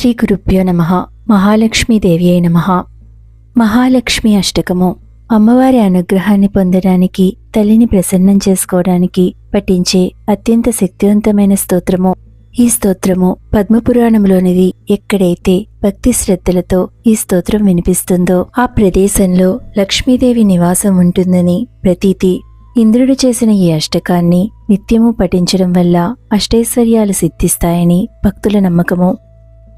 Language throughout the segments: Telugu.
శ్రీ గురుభ్యో నమ. మహాలక్ష్మీదేవి అయి నమ. మహాలక్ష్మి అష్టకము. అమ్మవారి అనుగ్రహాన్ని పొందడానికి తల్లిని ప్రసన్నం చేసుకోవడానికి పఠించే అత్యంత శక్తివంతమైన స్తోత్రము. ఈ స్తోత్రము పద్మపురాణంలోనిది ఎక్కడైతే భక్తి శ్రద్ధలతో ఈ స్తోత్రం వినిపిస్తుందో ఆ ప్రదేశంలో లక్ష్మీదేవి నివాసం ఉంటుందని ప్రతీతి ఇంద్రుడు చేసిన ఈ అష్టకాన్ని నిత్యము పఠించడం వల్ల అష్టైశ్వర్యాలు సిద్ధిస్తాయని భక్తుల నమ్మకము.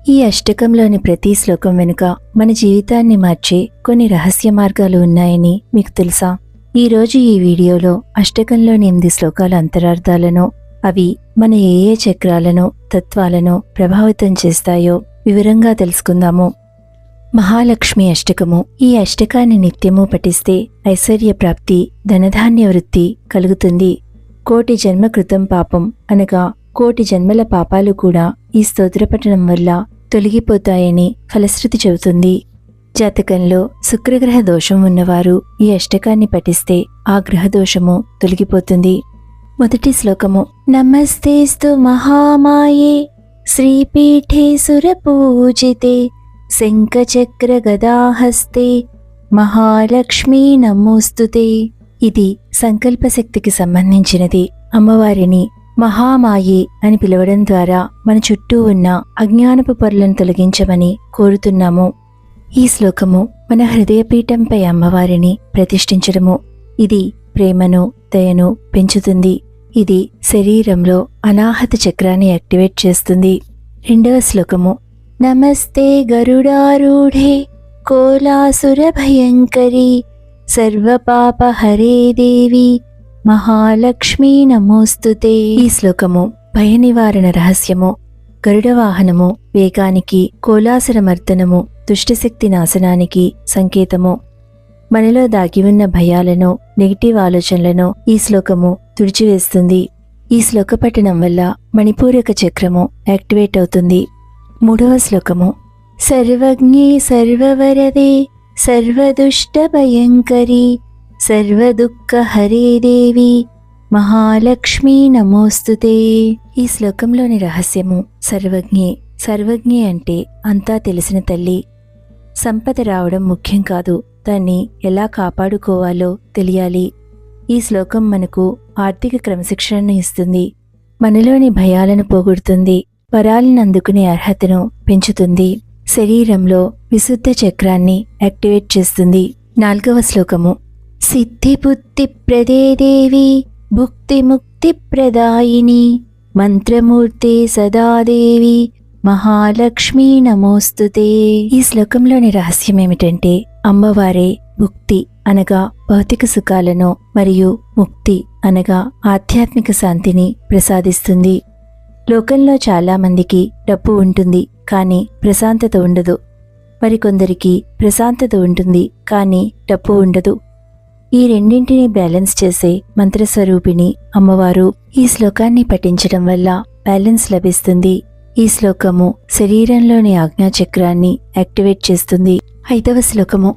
ఈ అష్టకంలోని ప్రతి శ్లోకం వెనుక మన జీవితాన్ని మార్చే కొన్ని రహస్య మార్గాలు ఉన్నాయని మీకు తెలుసా? ఈ రోజు ఈ వీడియోలో అష్టకంలోని ఎనిమిది శ్లోకాల అంతరార్థాలను అవి మన ఏ ఏ చక్రాలను తత్వాలను ప్రభావితం చేస్తాయో వివరంగా తెలుసుకుందాము. మహాలక్ష్మి అష్టకము. ఈ అష్టకాన్ని నిత్యము పఠిస్తే ఐశ్వర్య ప్రాప్తి ధనధాన్య వృత్తి కలుగుతుంది. కోటి జన్మ కృతం పాపం అనగా కోటి జన్మల పాపాలు కూడా ఈ స్తోత్ర పఠనం వల్ల తొలగిపోతాయని ఫలశ్రుతి చెబుతుంది. జాతకంలో శుక్రగ్రహ దోషం ఉన్నవారు ఈ అష్టకాన్ని పఠిస్తే ఆ గ్రహ దోషము తొలగిపోతుంది. మొదటి శ్లోకము నమస్తేస్తు మహామాయే శ్రీపీఠే సురపూజితే శంఖచక్ర గదాహస్తే మహాలక్ష్మీ నమోస్తుతే. ఇది సంకల్ప శక్తికి సంబంధించినది. అమ్మవారిని మహామాయి అని పిలవడం ద్వారా మన చుట్టూ ఉన్న అజ్ఞానపు పొరలను తొలగించమని కోరుతున్నాము. ఈ శ్లోకము మన హృదయపీఠంపై అమ్మవారిని ప్రతిష్ఠించడము. ఇది ప్రేమను దయను పెంచుతుంది. ఇది శరీరంలో అనాహత చక్రాన్ని యాక్టివేట్ చేస్తుంది. రెండవ శ్లోకము నమస్తే గరుడారూఢే కోలాసుర భయంకరి సర్వపాప హరే దేవి మహాలక్ష్మీ నమోస్తుతే ఈ శ్లోకము భయ నివారణ రహస్యము గరుడవాహనము వేగానికి కోలాసరమర్దనము దుష్టశక్తి నాశనానికి సంకేతము. మనలో దాగి ఉన్న భయాలను నెగిటివ్ ఆలోచనలను ఈ శ్లోకము తుడిచివేస్తుంది. ఈ శ్లోక పఠనం వల్ల మణిపూరక చక్రము యాక్టివేట్ అవుతుంది. మూడవ శ్లోకము సర్వజ్ఞే సర్వవరదే సర్వదుష్ట భయంకరి సర్వదుఃఖ హరే దేవి మహాలక్ష్మీ నమోస్తుతే ఈ శ్లోకంలోని రహస్యము సర్వజ్ఞే. సర్వజ్ఞే అంటే అంతా తెలిసిన తల్లి. సంపద రావడం ముఖ్యం కాదు. దాన్ని ఎలా కాపాడుకోవాలో తెలియాలి. ఈ శ్లోకం మనకు ఆర్థిక క్రమశిక్షణను ఇస్తుంది. మనలోని భయాలను పోగొడుతుంది. వరాలను అందుకునే అర్హతను పెంచుతుంది. శరీరంలో విశుద్ధ చక్రాన్ని యాక్టివేట్ చేస్తుంది. నాలుగవ శ్లోకము సిద్ధిబుద్ధి ప్రదే దేవి భుక్తి ముక్తి ప్రదాయిని మంత్రమూర్తి సదాదేవి మహాలక్ష్మీ నమోస్తుతే ఈ శ్లోకంలోని రహస్యం ఏమిటంటే అమ్మవారే భుక్తి అనగా భౌతిక సుఖాలను మరియు ముక్తి అనగా ఆధ్యాత్మిక శాంతిని ప్రసాదిస్తుంది. లోకంలో చాలామందికి డబ్బు ఉంటుంది కానీ ప్రశాంతత ఉండదు. మరికొందరికి ప్రశాంతత ఉంటుంది కానీ డబ్బు ఉండదు. ఈ రెండింటిని బ్యాలెన్స్ చేసే మంత్రస్వరూపిణి అమ్మవారు ఈ శ్లోకాన్ని పఠించడం వల్ల బ్యాలెన్స్ లభిస్తుంది. ఈ శ్లోకము శరీరంలోని ఆజ్ఞాచక్రాన్ని యాక్టివేట్ చేస్తుంది. ఐదవ శ్లోకము.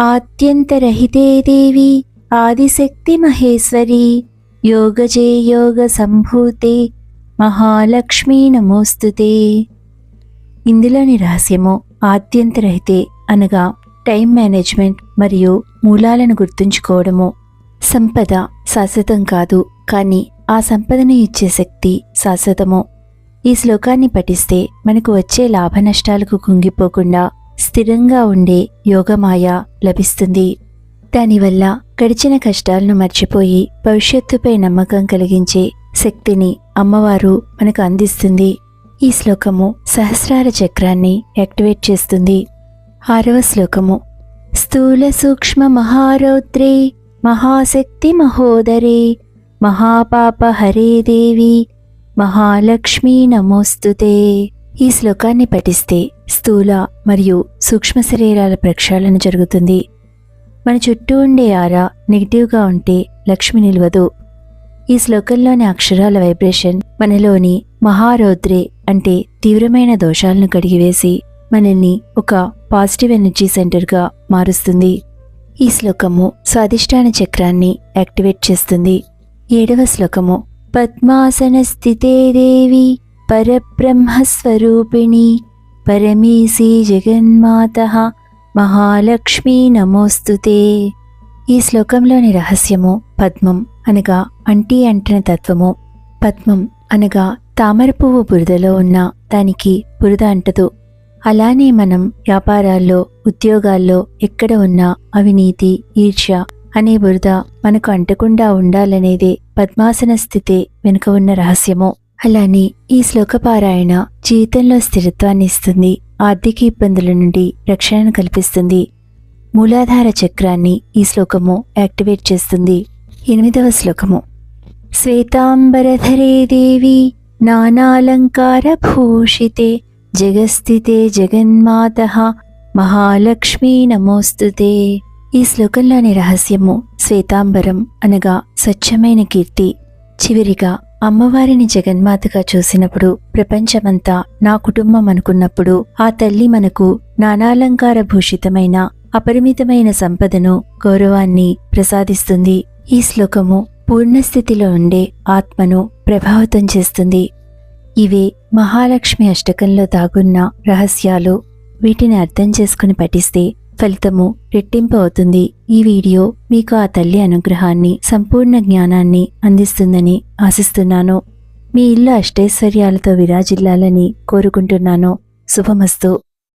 ఆద్యంతరహితే దేవి ఆదిశక్తి మహేశ్వరి యోగజే యోగ సంభూతే మహాలక్ష్మీ నమోస్తుతే. ఇందులోని రహస్యము ఆద్యంతరహితే అనగా టైం మేనేజ్మెంట్ మరియు మూలాలను గుర్తుంచుకోవడము సంపద శాశ్వతం కాదు కానీ ఆ సంపదను ఇచ్చే శక్తి శాశ్వతము. ఈ శ్లోకాన్ని పఠిస్తే మనకు వచ్చే లాభ నష్టాలకు కుంగిపోకుండా స్థిరంగా ఉండే యోగమాయ లభిస్తుంది. దానివల్ల గడిచిన కష్టాలను మర్చిపోయి భవిష్యత్తుపై నమ్మకం కలిగించే శక్తిని అమ్మవారు మనకు అందిస్తుంది. ఈ శ్లోకము సహస్రార చక్రాన్ని యాక్టివేట్ చేస్తుంది. ఆరవ శ్లోకము. స్థూల సూక్ష్మ మహారౌద్రే మహాశక్తి మహోదరే మహాపాప హరే దేవి మహాలక్ష్మీ నమోస్తుతే. ఈ శ్లోకాన్ని పఠిస్తే స్థూల మరియు సూక్ష్మ శరీరాల ప్రక్షాళన జరుగుతుంది. మన చుట్టూ ఉండే ఆరా నెగిటివ్గా ఉంటే లక్ష్మి నిలవదు. ఈ శ్లోకంలోని అక్షరాల వైబ్రేషన్ మనలోని మహారౌద్రే అంటే తీవ్రమైన దోషాలను కడిగివేసి మనల్ని ఒక పాజిటివ్ ఎనర్జీ సెంటర్గా మారుస్తుంది. ఈ శ్లోకము స్వాధిష్టాన చక్రాన్ని యాక్టివేట్ చేస్తుంది. ఏడవ శ్లోకము పద్మాసన స్థితే దేవి పరబ్రహ్మస్వరూపిణి పరమేశీ జగన్మాత మహాలక్ష్మీ నమోస్తుతే ఈ శ్లోకంలోని రహస్యము పద్మం అనగా అంటి అంటిన తత్వము. పద్మం అనగా తామర పువ్వు బురదలో ఉన్న దానికి బురద అంటదు. అలానే మనం వ్యాపారాల్లో ఉద్యోగాల్లో ఎక్కడ ఉన్నా అవినీతి ఈర్ష్య అనే బురద మనకు అంటకుండా ఉండాలనేదే పద్మాసన స్థితే వెనుక ఉన్న రహస్యము. అలానే ఈ శ్లోకపారాయణ జీవితంలో స్థిరత్వాన్ని ఇస్తుంది ఆర్థిక ఇబ్బందుల నుండి రక్షణను కల్పిస్తుంది. మూలాధార చక్రాన్ని ఈ శ్లోకము యాక్టివేట్ చేస్తుంది. ఎనిమిదవ శ్లోకము. శ్వేతాంబరధరే దేవి నానాలంకార భూషితే జగస్థితే జగన్మాత మహాలక్ష్మీ నమోస్తుతే ఈ శ్లోకంలోని రహస్యము శ్వేతాంబరం అనగా స్వచ్ఛమైన కీర్తి. చివరిగా అమ్మవారిని జగన్మాతగా చూసినప్పుడు ప్రపంచమంతా నా కుటుంబం అనుకున్నప్పుడు ఆ తల్లి మనకు నానాలంకార భూషితమైన అపరిమితమైన సంపదను గౌరవాన్ని ప్రసాదిస్తుంది. ఈ శ్లోకము పూర్ణస్థితిలో ఉండే ఆత్మను ప్రభావితం చేస్తుంది. ఇవే మహాలక్ష్మి అష్టకంలో దాగున్న రహస్యాలు. వీటిని అర్థం చేసుకుని పఠిస్తే ఫలితము రెట్టింపు అవుతుంది. ఈ వీడియో మీకు ఆ తల్లి అనుగ్రహాన్ని సంపూర్ణ జ్ఞానాన్ని అందిస్తుందని ఆశిస్తున్నాను. మీ ఇల్లు అష్టైశ్వర్యాలతో విరాజిల్లాలని కోరుకుంటున్నాను. శుభమస్తు.